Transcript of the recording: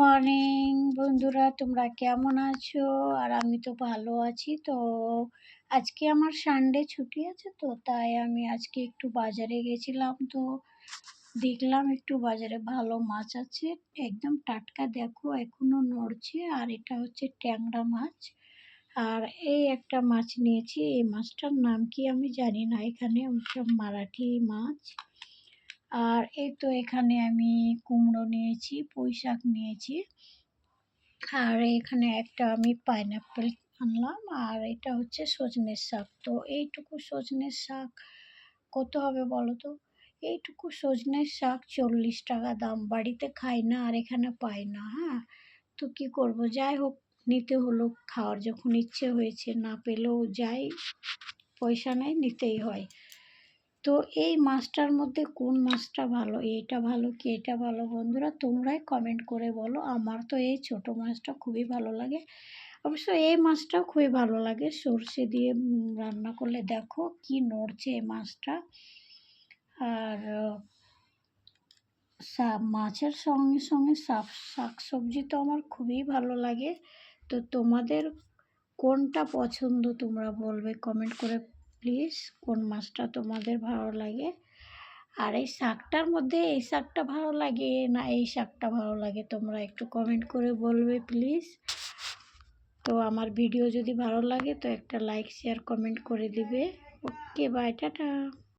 Morning বন্ধুরা, তোমরা কেমন আছো? আর আমি তো ভালো আছি। তো আজকে আমার সানডে ছুটি আছে তো, তাই আমি আজকে একটু বাজারে গেছিলাম তো। দেখলাম একটু বাজারে ভালো মাছ আছে। একদম টাটকা, দেখো, এখনও নড়ছে। আর এটা হচ্ছে ট্যাংরা মাছ। আর এই একটা মাছ নিয়েছি। এই মাছটার নাম কি আমি জানি না। এখানে সব মারাঠি মাছ। আর এই তো এখানে আমি কুমড়ো নিয়েছি পুঁই শাক নিয়েছি। আর এখানে একটা আমি পাইনঅ্যাপেল আনলাম, আর এটা হচ্ছে সজনের শাক। তো এইটুকু সজনের শাক কত হবে বলো তো? এইটুকু সজনের শাক চল্লিশ টাকা দাম, বাড়িতে খাই না আর এখানে পাই না হ্যাঁ? তো কি করব? যাই হোক, নিতে হলো, খাওয়ার যখন ইচ্ছে হয়েছে না পেলেও যাই, পয়সা নেই, নিতেই হয়। তো এই মাছটার মধ্যে কোন মাছটা ভালো, এইটা ভালো কি এটা ভালো? বন্ধুরা, তোমরাই কমেন্ট করে বলো। আমার তো এই ছোট মাছটা খুবই ভালো লাগে। অবশ্য এই মাছটাও খুবই ভালো লাগে। সর্ষে দিয়ে রান্না করলে দেখো কি নড়ছে এই মাছটা। আর মাছের সঙ্গে সঙ্গে শাক শাক সবজি তো আমার খুবই ভালো লাগে। তো তোমাদের কোনটা পছন্দ তোমরা বলবে কমেন্ট করে প্লিজ, কোন মাছটা তোমাদের ভালো লাগে? আর এই শাকটার মধ্যে এই শাকটা ভালো লাগে না এই শাকটা ভালো লাগে, তোমরা একটু কমেন্ট করে বলবে প্লিজ। তো আমার ভিডিও যদি ভালো লাগে তো একটা লাইক শেয়ার কমেন্ট করে দিবে। Okay bye tata.